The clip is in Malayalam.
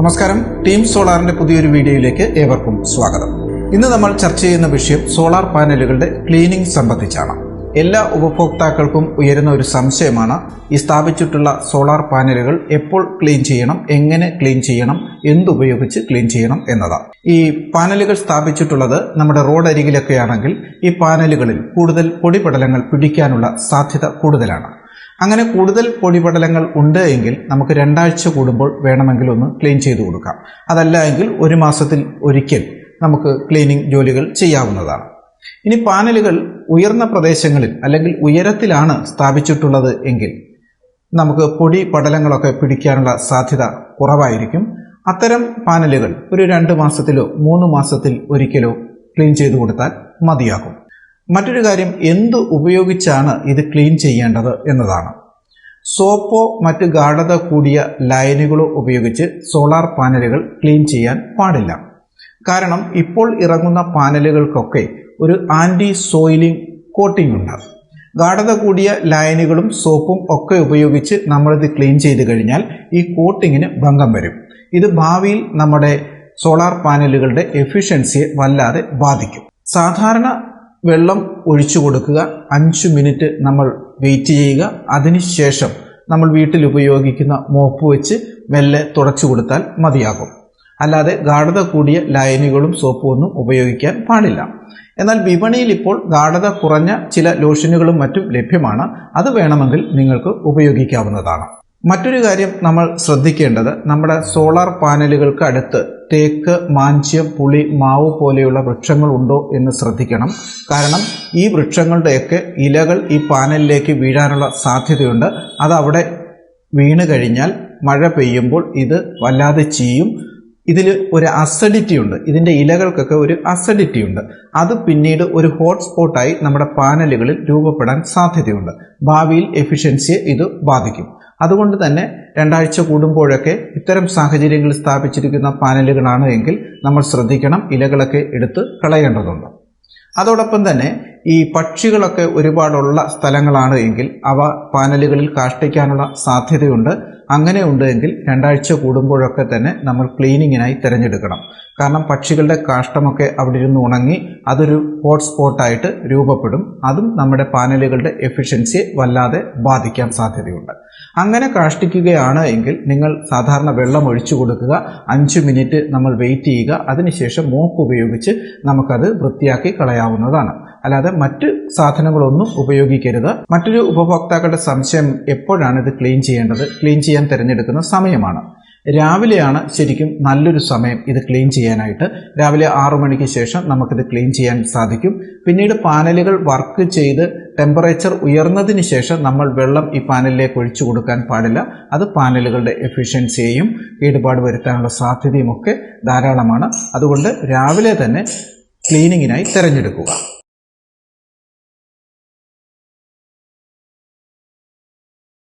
നമസ്കാരം. ടീം സോളാറിന്റെ പുതിയൊരു വീഡിയോയിലേക്ക് ഏവർക്കും സ്വാഗതം. ഇന്ന് നമ്മൾ ചർച്ച ചെയ്യുന്ന വിഷയം സോളാർ പാനലുകളുടെ ക്ലീനിംഗ് സംബന്ധിച്ചാണ്. എല്ലാ ഉപഭോക്താക്കൾക്കും ഉയരുന്ന ഒരു സംശയമാണ് ഈ സ്ഥാപിച്ചിട്ടുള്ള സോളാർ പാനലുകൾ എപ്പോൾ ക്ലീൻ ചെയ്യണം എങ്ങനെ ക്ലീൻ ചെയ്യണം എന്തുപയോഗിച്ച് ക്ലീൻ ചെയ്യണം എന്നതാണ്. ഈ പാനലുകൾ സ്ഥാപിച്ചിട്ടുള്ളത് നമ്മുടെ റോഡ് അരികിലൊക്കെ ആണെങ്കിൽ ഈ പാനലുകളിൽ കൂടുതൽ പൊടിപടലങ്ങൾ പിടിക്കാനുള്ള സാധ്യത കൂടുതലാണ്. അങ്ങനെ കൂടുതൽ പൊടിപടലങ്ങൾ ഉണ്ട് എങ്കിൽ നമുക്ക് രണ്ടാഴ്ച കൂടുമ്പോൾ വേണമെങ്കിൽ ഒന്ന് ക്ലീൻ ചെയ്ത് കൊടുക്കാം. അതല്ല എങ്കിൽ ഒരു മാസത്തിൽ ഒരിക്കൽ നമുക്ക് ക്ലീനിങ് ജോലികൾ ചെയ്യാവുന്നതാണ്. ഇനി പാനലുകൾ ഉയർന്ന പ്രദേശങ്ങളിൽ അല്ലെങ്കിൽ ഉയരത്തിലാണ് സ്ഥാപിച്ചിട്ടുള്ളത് എങ്കിൽ നമുക്ക് പൊടി പടലങ്ങളൊക്കെ പിടിക്കാനുള്ള സാധ്യത കുറവായിരിക്കും. അത്തരം പാനലുകൾ ഒരു രണ്ട് മാസത്തിലോ മൂന്ന് മാസത്തിൽ ഒരിക്കലോ ക്ലീൻ ചെയ്തു കൊടുത്താൽ മതിയാകും. മറ്റൊരു കാര്യം എന്ത് ഉപയോഗിച്ചാണ് ഇത് ക്ലീൻ ചെയ്യേണ്ടത് എന്നതാണ്. സോപ്പോ മറ്റ് ഗാഠത കൂടിയ ലൈനുകളോ ഉപയോഗിച്ച് സോളാർ പാനലുകൾ ക്ലീൻ ചെയ്യാൻ പാടില്ല. കാരണം ഇപ്പോൾ ഇറങ്ങുന്ന പാനലുകൾക്കൊക്കെ ഒരു ആന്റി സോയിലിംഗ് കോട്ടിംഗ് ഉണ്ട്. ഗാഠത കൂടിയ ലൈനുകളും സോപ്പും ഒക്കെ ഉപയോഗിച്ച് നമ്മളിത് ക്ലീൻ ചെയ്ത് കഴിഞ്ഞാൽ ഈ കോട്ടിങ്ങിന് ഭംഗം വരും. ഇത് ഭാവിയിൽ നമ്മുടെ സോളാർ പാനലുകളുടെ എഫിഷ്യൻസിയെ വല്ലാതെ ബാധിക്കും. സാധാരണ വെള്ളം ഒഴിച്ചു കൊടുക്കുക. അഞ്ച് മിനിറ്റ് നമ്മൾ വെയിറ്റ് ചെയ്യുക. അതിനുശേഷം നമ്മൾ വീട്ടിൽ ഉപയോഗിക്കുന്ന മോപ്പ് വെച്ച് മെല്ലെ തുടച്ചു കൊടുത്താൽ മതിയാകും. അല്ലാതെ ഗാഠത കൂടിയ ലൈനുകളും സോപ്പും ഒന്നും ഉപയോഗിക്കാൻ പാടില്ല. എന്നാൽ വിപണിയിൽ ഇപ്പോൾ ഗാഠത കുറഞ്ഞ ചില ലോഷനുകളും മറ്റും ലഭ്യമാണ്. അത് വേണമെങ്കിൽ നിങ്ങൾക്ക് ഉപയോഗിക്കാവുന്നതാണ്. മറ്റൊരു കാര്യം നമ്മൾ ശ്രദ്ധിക്കേണ്ടത് നമ്മുടെ സോളാർ പാനലുകൾക്ക് അടുത്ത് തേക്ക് മാഞ്ച്യം പുളി മാവ് പോലെയുള്ള വൃക്ഷങ്ങൾ ഉണ്ടോ എന്ന് ശ്രദ്ധിക്കണം. കാരണം ഈ വൃക്ഷങ്ങളുടെയൊക്കെ ഇലകൾ ഈ പാനലിലേക്ക് വീഴാനുള്ള സാധ്യതയുണ്ട്. അതവിടെ വീണ് കഴിഞ്ഞാൽ മഴ പെയ്യുമ്പോൾ ഇത് വല്ലാതെ ചീയും. ഇതിൽ ഒരു അസഡിറ്റി ഉണ്ട്. ഇതിന്റെ ഇലകൾക്കൊക്കെ ഒരു അസഡിറ്റി ഉണ്ട്. അത് പിന്നീട് ഒരു ഹോട്ട്സ്പോട്ടായി നമ്മുടെ പാനലുകളിൽ രൂപപ്പെടാൻ സാധ്യതയുണ്ട്. ഭാവിയിൽ എഫിഷ്യൻസിയെ ഇത് ബാധിക്കും. അതുകൊണ്ട് തന്നെ രണ്ടാഴ്ച കൂടുമ്പോഴൊക്കെ ഇത്തരം സാഹചര്യങ്ങൾ സ്ഥാപിച്ചിരിക്കുന്ന പാനലുകളാണ് എങ്കിൽ നമ്മൾ ശ്രദ്ധിക്കണം ഇലകളൊക്കെ എടുത്ത് കളയേണ്ടതുണ്ട്. അതോടൊപ്പം തന്നെ ഈ പക്ഷികളൊക്കെ ഒരുപാടുള്ള സ്ഥലങ്ങളാണ് എങ്കിൽ അവ പാനലുകളിൽ കാഷ്ടിക്കാനുള്ള സാധ്യതയുണ്ട്. അങ്ങനെ ഉണ്ട് എങ്കിൽ രണ്ടാഴ്ച കൂടുമ്പോഴൊക്കെ തന്നെ നമ്മൾ ക്ലീനിങ്ങിനായി തിരഞ്ഞെടുക്കണം. കാരണം പക്ഷികളുടെ കാഷ്ടമൊക്കെ അവിടെ ഇരുന്ന് ഉണങ്ങി അതൊരു ഹോട്ട്സ്പോട്ടായിട്ട് രൂപപ്പെടും. അതും നമ്മുടെ പാനലുകളുടെ എഫിഷ്യൻസിയെ വല്ലാതെ ബാധിക്കാൻ സാധ്യതയുണ്ട്. അങ്ങനെ കാഷ്ടിക്കുകയാണ് എങ്കിൽ നിങ്ങൾ സാധാരണ വെള്ളം ഒഴിച്ചു കൊടുക്കുക. അഞ്ച് മിനിറ്റ് നമ്മൾ വെയിറ്റ് ചെയ്യുക. അതിനുശേഷം മോപ്പ് ഉപയോഗിച്ച് നമുക്കത് വൃത്തിയാക്കി കളയാവുന്നതാണ്. അല്ലാതെ മറ്റ് സാധനങ്ങളൊന്നും ഉപയോഗിക്കരുത്. മറ്റൊരു ഉപഭോക്താക്കളുടെ സംശയം എപ്പോഴാണ് ഇത് ക്ലീൻ ചെയ്യേണ്ടത്? ക്ലീൻ ചെയ്യാൻ തിരഞ്ഞെടുക്കുന്ന സമയമാണ്. രാവിലെയാണ് ശരിക്കും നല്ലൊരു സമയം ഇത് ക്ലീൻ ചെയ്യാനായിട്ട്. രാവിലെ ആറു മണിക്ക് ശേഷം നമുക്കിത് ക്ലീൻ ചെയ്യാൻ സാധിക്കും. പിന്നീട് പാനലുകൾ വർക്ക് ചെയ്ത് ടെമ്പറേച്ചർ ഉയർന്നതിന് ശേഷം നമ്മൾ വെള്ളം ഈ പാനലിലേക്ക് ഒഴിച്ചു കൊടുക്കാൻ പാടില്ല. അത് പാനലുകളുടെ എഫിഷ്യൻസിയെയും കേടുപാട് വരുത്താനുള്ള സാധ്യതയുമൊക്കെ ധാരാളമാണ്. അതുകൊണ്ട് രാവിലെ തന്നെ ക്ലീനിങ്ങിനായി തിരഞ്ഞെടുക്കുക.